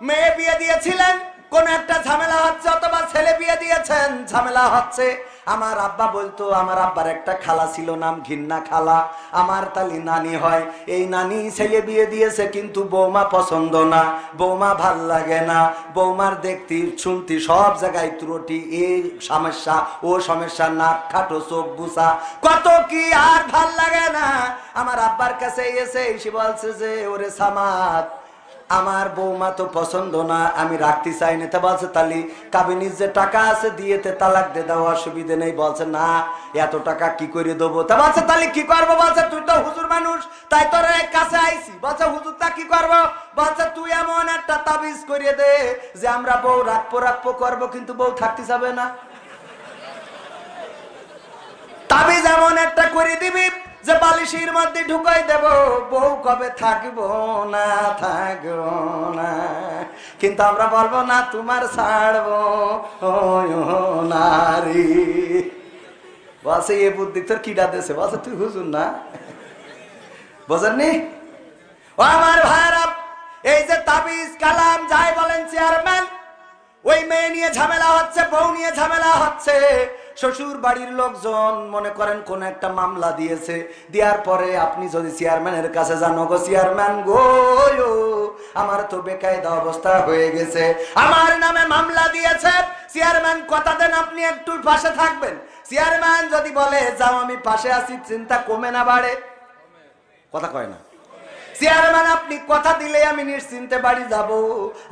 মেয়ে বিয়ে দিয়েছিলেন, কোন একটা ঝামেলা হচ্ছে অথবা ছেলে বিয়ে দিয়েছেন, ঝামেলা হচ্ছে। আমার আব্বা বলতো, আমার আব্বার একটা খালা ছিল নাম ঘিন্না খালা, আমার তালি নানি হয়। এই নানি ছেলে বিয়ে দিয়েছে, কিন্তু বৌমা পছন্দ না, বৌমা ভালো লাগে না, বৌমার দেখতি শুনতি সব জায়গায় ত্রুটি এই সমস্যা, ও সমস্যা, নাক খাটো, চোখ বুসা কত কি আর ভালো লাগে না? আমার আব্বার কাছে এসে এসে বলছে যে, ওরে সামাদ আমার বৌমা তো পছন্দ না, আমি রাখতে চাই না। বলছে, তালি, কাবিনীর যে টাকা আছে দিয়েতে তালাক দে, দাও, অসুবিধে নেই। বলছে, না, এত টাকা কি করে দেবো? তা বলছে, তালি, কি করব? বলছে, তুই তো হুজুর মানুষ, তাই তোর কাছে আইছি। বলছে, হুজুর, তা কি করব? বলছে, তুই এমন একটা তাবিজ করিয়ে দে যে আমরা বউ রাখব রাখব, করব, কিন্তু বউ থাকতে যাবে না তাবিজ এমন একটা করে দিবি যে বালিশির মধ্যে ঢুকাই দেব। বউ কবে থাকব না থাকব না? কিন্তু আমরা বলব, না, তোমার ছাড়বো। ও, নারী। বসে, এ বুদ্ধি তোর কিডা দেশে বসে, তুই হুজুর না? বোঝেননি? ও আমার ভাইরা এই যে তাবিজ, কালাম, যাই বলেন চেয়ারম্যান ওই মেয়ে নিয়ে ঝামেলা হচ্ছে, বউ নিয়ে ঝামেলা হচ্ছে। শ্বশুর বাড়ির লোকজন মনে করেন কোন একটা মামলা দিয়েছে। দেওয়ার পরে আপনি যদি চেয়ারম্যানের কাছে জানো গো চেয়ারম্যান গো আমার তো বেকায়দা অবস্থা হয়ে গেছে। আমার নামে মামলা দিয়েছে। চেয়ারম্যান, কথা দেন, আপনি একটু পাশে থাকবেন। চেয়ারম্যান যদি বলে, যাও, আমি পাশে আছি, চিন্তা কমে না বাড়ে। কথা কয় না। চেয়ারম্যান, আপনি কথা দিলে আমি নিশ্চিন্তে বাড়ি যাব।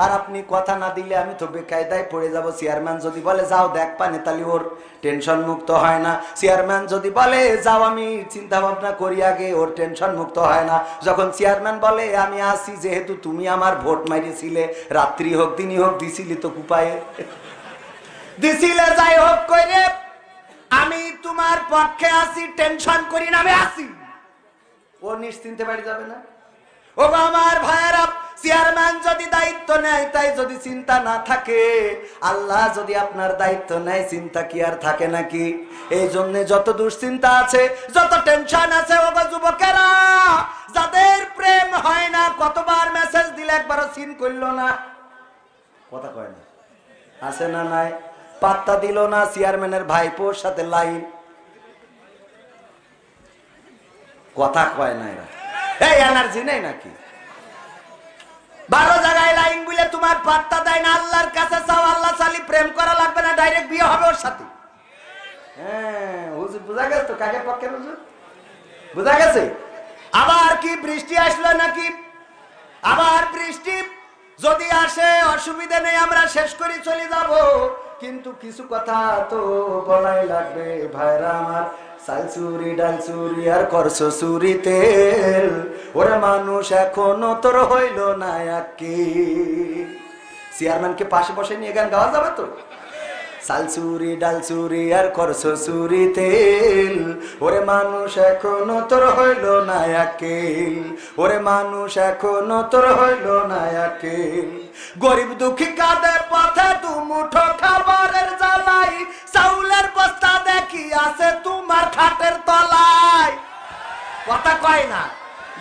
আর আপনি কথা না দিলে আমি তো বেকায়দায় পড়ে যাব। চেয়ারম্যান যদি বলে, যাও দেখ পানে তাহলে ওর, টেনশন মুক্ত হয় না। চেয়ারম্যান যদি বলে, যাও আমি চিন্তা ভাবনা করি আগে, ওর টেনশন মুক্ত হয় না। যখন চেয়ারম্যান বলে, আমি আসি যেহেতু তুমি আমার ভোট মারিয়েছিলে রাত্রি হোক, দিনই হোক, দিছিলি তো কুপায়ে। দিছিলে যাই হোক কইরে আমি তোমার পক্ষে আসি টেনশন করি না, আমি আসি ও নিশ্চিন্তে বাড়ি যাবে না? ও আমার ভাইয়েরা, চেয়ারম্যান যদি দায়িত্ব নেয়, তাই যদি চিন্তা না থাকে, আল্লাহ যদি আপনার দায়িত্ব নেয়, চিন্তা কি আর থাকে নাকি? এই জন্য যত দুশ্চিন্তা আছে, যত টেনশন আছে ও যুবকেরা, যাদের প্রেম হয় না, কতবার মেসেজ দিলে একবারও সিন করল না? কথা কয় না। আছে না নাই? পাত্তা দিল না চেয়ারম্যানের ভাইপোর সাথে লাইন। কথা কয় না এরা। এই এনার্জি নেই নাকি? ভালো জায়গায় লাইন বুলে তোমার পাত্তা দেয় না, আল্লাহর কাছে চাও, আল্লাহ চালি প্রেম করা লাগবে না ডাইরেক্ট বিয়ে হবে ওর সাথে। হ্যাঁ আবার বৃষ্টি যদি আসে, অসুবিধা নেই, আমরা শেষ করে চলে যাব। কিন্তু কিছু কথা তো লাগবে, ভাইরা আমার। চাল চুরি ডাল চুরি আর করছ চুরি তেল। ওরে মানুষ, এখনও তোর হইল না কি চেয়ারম্যানকে পাশে বসে নিয়ে গান গাওয়া যাবে তো? চাল চুরি ডাল চুরি আর করছ চুরি তেল। ওরে মানুষ, এখনও তোর হইল না একেল ওরে মানুষ, এখনও তোর হইল না একেল গরিব দুঃখী কাদের পথে দু মুঠো খাবারের জ্বালাই। চাউলের বস্তা দেখি আছে তোমার খাটের তলায়? কথা কয় না।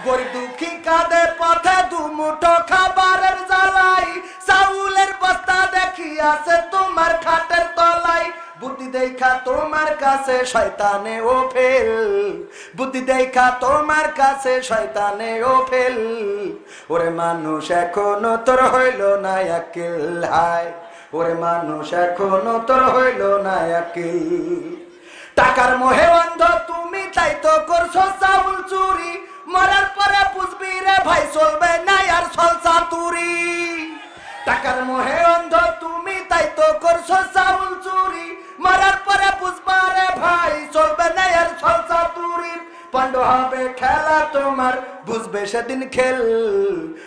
গরিব দুঃখী কাঁদে পথে দু মুঠো খাবারের জ্বালাই চাউলের বস্তা দেখি আছে তোমার খাটের তলায়। বুদ্ধি দেখা তোমার কাছে শয়তানে ও ফেল। বুদ্ধি দেখা তোমার কাছে শয়তানে ও ফেল। ওরে মানুষ এখনও তোর হইল না একেল। হায়, ওরে মানুষ এখনও তোর হইল না একেল। টাকার মোহে অন্ধ, তুমি তাই তো করছ চাউল চুরি। মরার পরে বুঝবি রে ভাই, চলবে না আর সলসা তুরি। টাকার মোহে অন্ধ, তুমি তাই তো করছ হবে খেলা তোমার, বুঝবে সেদিন খেল।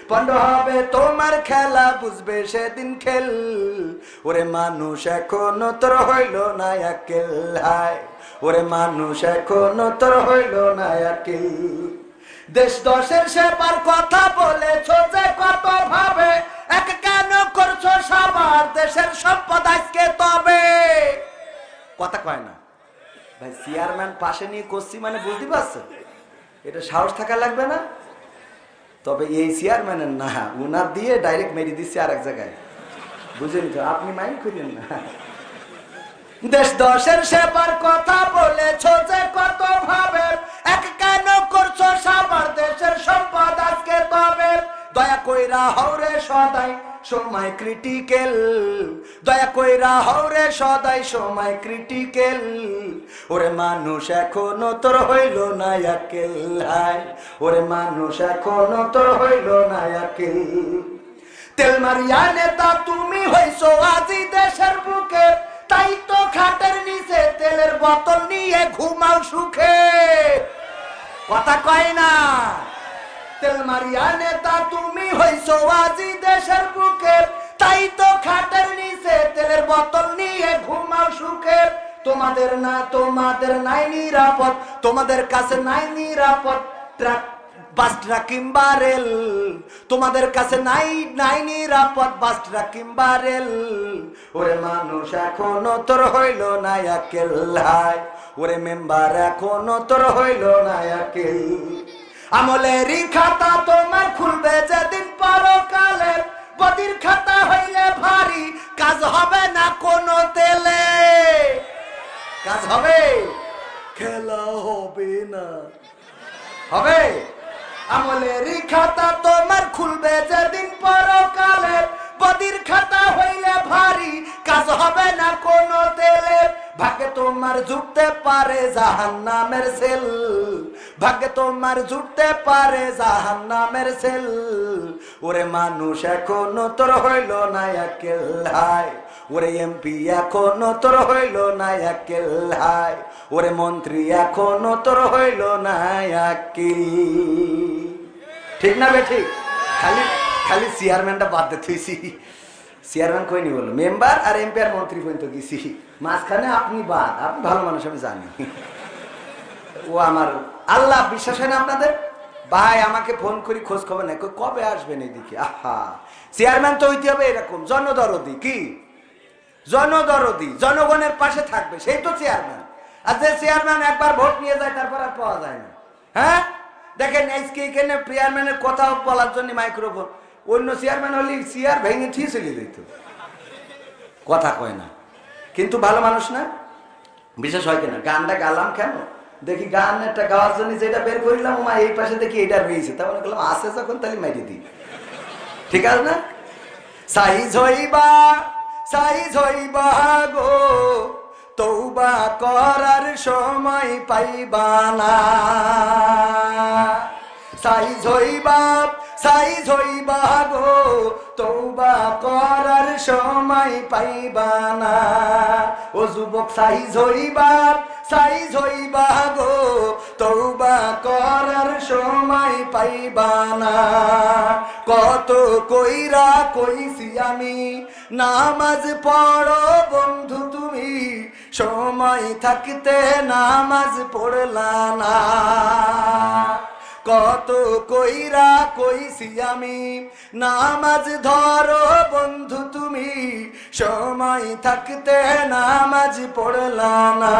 পণ্ড হবে তোমার খেলা, বুঝবে সেদিন খেল। ওরে মানুষ এখনও তোর হইল না একেল, হায়। ওরে মানুষ এখনও তোর হইল না একেল। দেশ দশের সেবার কথা বলেছ যে কত ভাবে, এক কেন করছ সবার দেশের সম্পদ আজকে তবে? কথা কয় না। ভাই চেয়ারম্যান পাশে নিয়ে করছি মানে বুঝতে পারছ? এটা সাহস থাকা লাগবে না। তবে এই চেয়ারম্যানের না, উনার দিয়ে ডাইরেক্ট মেরে দিচ্ছে আর এক জায়গায়। বুঝেন তো? আপনি মাইন্ড করেন না। দেশ দশের সেবার কথা বলেছ যে কত ভাবে এক কেন করছ সাবার দেশের সম্পদ আজকে তবে। দয়া কইরা হৌরে সদাই। সময় ক্রিটিক্যাল দয়া কইরা হৌরে সদাই সময় ক্রিটিক্যাল ওরে মানুষ এখনও তোর হইল না একেল। হায়, ওরে মানুষ এখনও তোর হইল না একেল। তেল মারিয়া নেতা, তুমি হইছো আজি দেশের বুকে। তাই তো খাটের নিচে তেলের বোতল নিয়ে ঘুমাও সুখে। কথা কয় না। তেল মারিয়া নেতা, তুমি হইছো আজি দেশের বুকে তাই তো খাটের নিচে তেলের বোতল নিয়ে ঘুমাও সুখে তোমাদের না, তোমাদের নাই নিরাপদ, তোমাদের কাছে নাই নিরাপদ ট্রাক বাসটা কিংবা রেল। তোমাদের কাছে নাই নাই নিরাপদ বাসটা কিংবা রেল। ওরে মানুষ, এখনও তোর হইল না একেল হায় ওরে মেম্বার, এখনও তোর হইল না একেল। আমলেরই খাতা তোমার খুলবে যেদিন পরকালে। বদির খাতা হইলে ভারী, কাজ হবে না কোনো তেলে। কাজ হবে? খেলা হবে না। হবে? আমলেরই খাতা তোমার খুলবে যেদিন পরকালে। বদির খাতা হইলে ভারী, কাজ হবে না কোনো তেলে। ভাগ্যে তোমার জুটতে পারে জাহান নামের সেল। ভাগ্যে তোমার জুটতে পারে জাহান নামের সেল। ওরে মানুষ, এখনও তোর হইল না একেল হায়। ওরে এমপি, এখনও তোর হইল না একেল হায়। ওরে মন্ত্রী, এখনও তোর হইল না একিল। ঠিক না বে ঠিক খালি খালি চেয়ারম্যানটা বাদ দে থুইছি। চেয়ারম্যান কই নি বলো? মেম্বার আর এমপি আর মন্ত্রী পর্যন্ত গেছি। মাঝখানে আপনি বাদ, আপনি ভালো মানুষ, আমি জানি। ও আমার আল্লাহ বিশ্বাস হয় না আপনাদের? ভাই, আমাকে ফোন করি, খোঁজ খবর নাই। কবে আসবেন এদিকে? আহা। চেয়ারম্যান তো হইতে হবে এরকম। জনদরদি, কি? জনদরদি, জনগণের পাশে থাকবে, সেই তো চেয়ারম্যান। আর যে চেয়ারম্যান একবার ভোট নিয়ে যায়, তারপর আর পাওয়া যায় না। হ্যাঁ? দেখেন, আজকে এখানে চেয়ারম্যানের কথা বলার জন্য মাইক্রোফোন। অন্য চেয়ারম্যান হলে চেয়ার ভেঙে ঠিক চলে যেত। কথা কয় না। কিন্তু ভালো মানুষ না? বিশেষ হয় কিনা? গানটা গালাম কেন? দেখি গান একটা গাওয়ার জন্য যেটা বের করিলাম, মা, এই পাশে দেখি এটা রয়েছে। তা মনে করলাম আসে যখন, তাহলে মাইরে দিই। ঠিক আছে না? সাইজ হইবা সাইজ হইবা গো, তৌবা করার সময় পাইবা না। সাইজ হইবা সাইজ হইবা গো তৌবা করার সময় পাইবা না। ও যুবক সাইজ হইবা সাইজ হইবা গো তৌবা করার সময় পাইবা না। কত কইরা কইছি আমি, নামাজ পড়ো বন্ধু তুমি, সময় থাকতে নামাজ পড়লা না। কত কইরা কইছি আমি? নামাজ ধরো বন্ধু তুমি, সময় থাকতে নামাজ পড়লা না।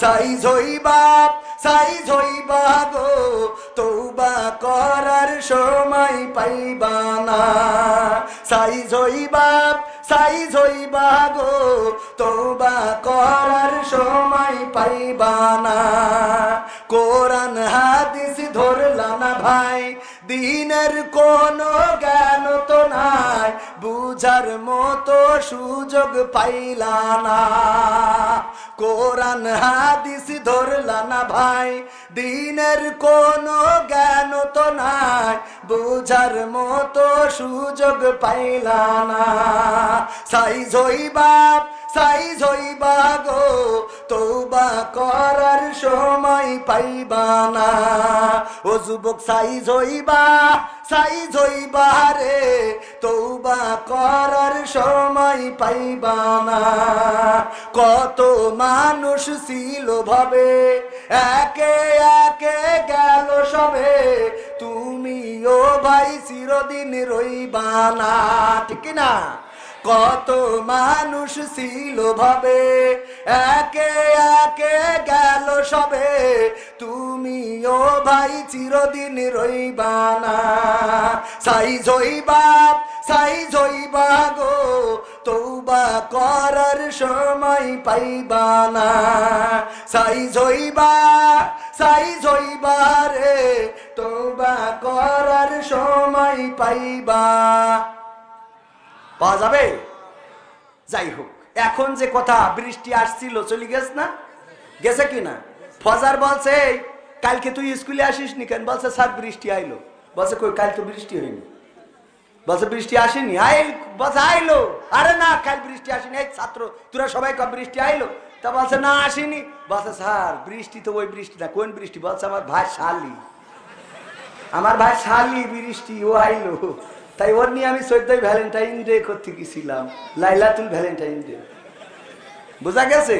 সাই জইবা সাই জইবা গো, তৌবা করার সময় পাইবা না। সাই জইবা সাই জইবা গো, তৌবা করার সময় পাইবা না। কোরআন, হাদিস ধরলা না ভাই। দিনের কোন জ্ঞান তো নাই, বুঝার মতো সুযোগ পাইলা না। কোরআন, হাদিস ধরলা না ভাই, দিনের কোন জ্ঞান তো নাই, বুঝার মতো সুযোগ পাইলা না। সাই জইবাপ সাই জইবা গো তৌবা করার সময় পাইবা না। ও যুবক সাই জইবা সাই জইবা রে তৌবা করার সময় পাইবা না। কত মানুষ ছিল ভাবে, একে একে গেল সবে, তুমিও ভাই চিরদিন রইবা না, ঠিক না কত মানুষ ছিল ভাবে, একে একে গেল সবে। তুমিও ভাই চিরদিন রইবা না। সাই জইবা সাই জইবা গো তৌবা করার সময় পাইবা না। সাই জইবা সাই জইবা রে, তৌবা করার সময় পাইবা। পাওয়া যাবে? যাই হোক এখন যে কথা বৃষ্টি আসছিল চলে গেছ না? গেছে কি না? ফজার বলছে "এই, কালকে তুই স্কুলে আসিস নি কেন? বলছে স্যার বৃষ্টি আইলো। বলছে কই কাল তো বৃষ্টি হয়নি। বলছে বৃষ্টি আসেনি? আইল বলছে আইলো। আরে না কাল বৃষ্টি আসেনি। এই ছাত্র তোরা সবাই কব বৃষ্টি আইলো? তা বলছে না আসেনি। বলছে স্যার বৃষ্টি তো ওই বৃষ্টি না। কোন বৃষ্টি? বলছে আমার ভাই শালি। আমার ভাই শালি বৃষ্টি ও আইলো। তাই ওর নিয়ে আমি চোদ্দই ভ্যালেন্টাইন ডে করতে গেছিলাম। লাইলাতুল ভ্যালেন্টাইন ডে। বোঝা গেছে?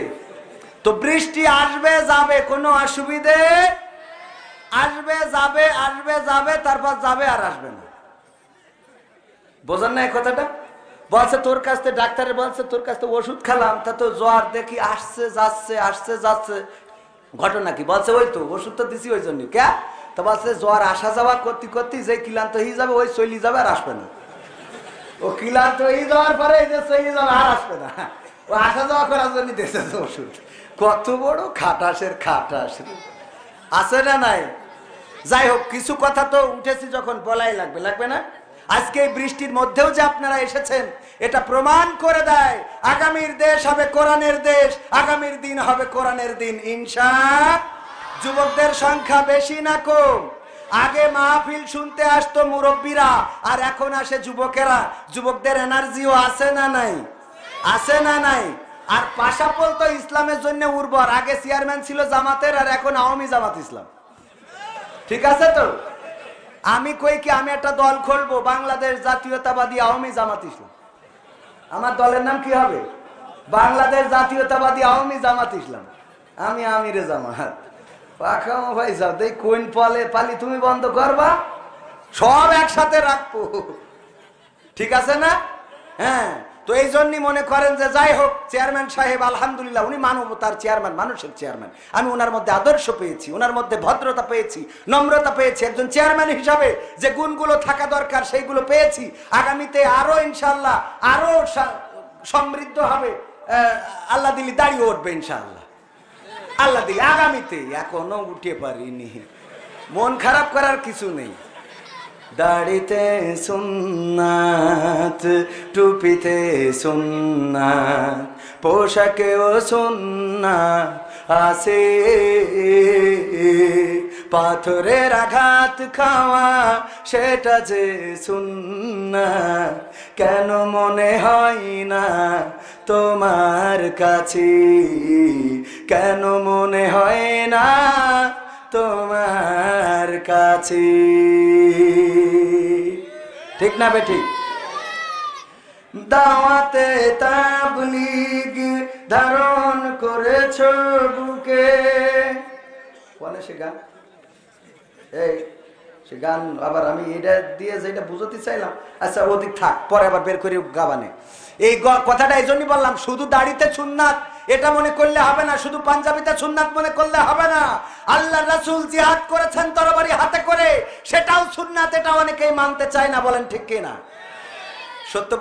তো বৃষ্টি আসবে, যাবে, কোনো অসুবিধে আসবে, যাবে আসবে, যাবে, তারপর যাবে আর আসবে না। বোঝেন না এই কথাটা? বলছে, তোর কাছ থেকে ডাক্তারে বলছে, তোর কাছ থেকে ওষুধ খেলাম, তা তো জ্বর দেখি আসছে, যাচ্ছে আসছে, যাচ্ছে। ঘটনা কি? বলছে, ওই তো, ওষুধ তো দিছি ওই জন্য কে তো বলছে জ্বর আসা যাওয়া করতে করতে যে ক্লান্ত হয়ে যাবে, ওই চলি যাবে আর আসবে না। ও ক্লান্ত হয়ে যাওয়ার পরে যে চলি যাবে আর আসবে না। ও আসা যাওয়া করার জন্য তো ওষুধ। কত বড় খাটাসের খাটাস। আছে না নাই? যাই হোক, কিছু কথা তো উঠেছি যখন বলাই লাগবে লাগবে না? আজকে এই বৃষ্টির মধ্যেও যে আপনারা এসেছেন, এটা প্রমাণ করে দেয়, আগামীর দেশ হবে কোরআনের দেশ, আগামীর দিন হবে কোরআনের দিন, ইনশা যুবকদের সংখ্যা বেশি না কম। আগে মাহফিল শুনতে আসতো মুরব্বীরা, আর এখন আসে যুবকেরা। যুবকদের এনার্জিও আছে না নাই? আছে না নাই? আর পাশাপল তো ইসলামের জন্য উর্বর। আগে চেয়ারম্যান ছিল জামাতের, আর এখন আওয়ামী জামাত ইসলাম। ঠিক আছে তো? আমি কই কি, আমি একটা দল খুলবো, বাংলাদেশ জাতীয়তাবাদী আওয়ামী জামাত ইসলাম। আমার দলের নাম কি হবে? বাংলাদেশ জাতীয়তাবাদী আওয়ামী জামাত ইসলাম। আমি আমিরে জামাত। পাখামো ভাই যাও দেখ কোন পালে পালি তুমি বন্ধ করবা? সব একসাথে রাখব। ঠিক আছে না? হ্যাঁ তো এই জন্যই মনে করেন যে যাই হোক, চেয়ারম্যান সাহেব, আলহামদুলিল্লাহ, উনি মানবতার চেয়ারম্যান, মানুষের চেয়ারম্যান। আমি ওনার মধ্যে আদর্শ পেয়েছি, ওনার মধ্যে ভদ্রতা পেয়েছি, নম্রতা পেয়েছি, একজন চেয়ারম্যান হিসাবে যে গুণগুলো থাকা দরকার, সেইগুলো পেয়েছি। আগামীতে আরও ইনশাল্লাহ আরও সা- সমৃদ্ধ হবে আল্লাহ দিলি দাঁড়িয়ে উঠবে ইনশাল্লাহ আল্লাহ দিলি আগামীতে এখনও উঠে পারিনি। মন খারাপ করার কিছু নেই। দাড়িতে সুন্নাত, টুপিতে সুন্নাত, পোশাকেও সুন্নাত আসে পাথরের আঘাত খাওয়া, সেটা যে শুননা কেন মনে হয় না তোমার কাছে? কেন মনে হয় না তোমার কাছে? ঠিক না বেঠিক দাওয়াতে তাবলিগ ধারণ করেছ বুকে? বলে সে গান। সে গান আবার আমি এটা দিয়ে যেটা বুঝতে চাইলাম আচ্ছা ওদিক থাক, পরে আবার বের গাবানে। এই কথাটা এই জন্যই বললাম, শুধু দাড়িতে সুন্নাত, এটা মনে করলে হবে না, শুধু পাঞ্জাবিতে সুন্নাত মনে করলে হবে না। আল্লাহ রাসূল জিহাদ করেছেন তরবারি হাতে করে, সেটাও সুন্নাত এটা অনেকেই মানতে চায় না, বলেন ঠিক কিনা? সত্য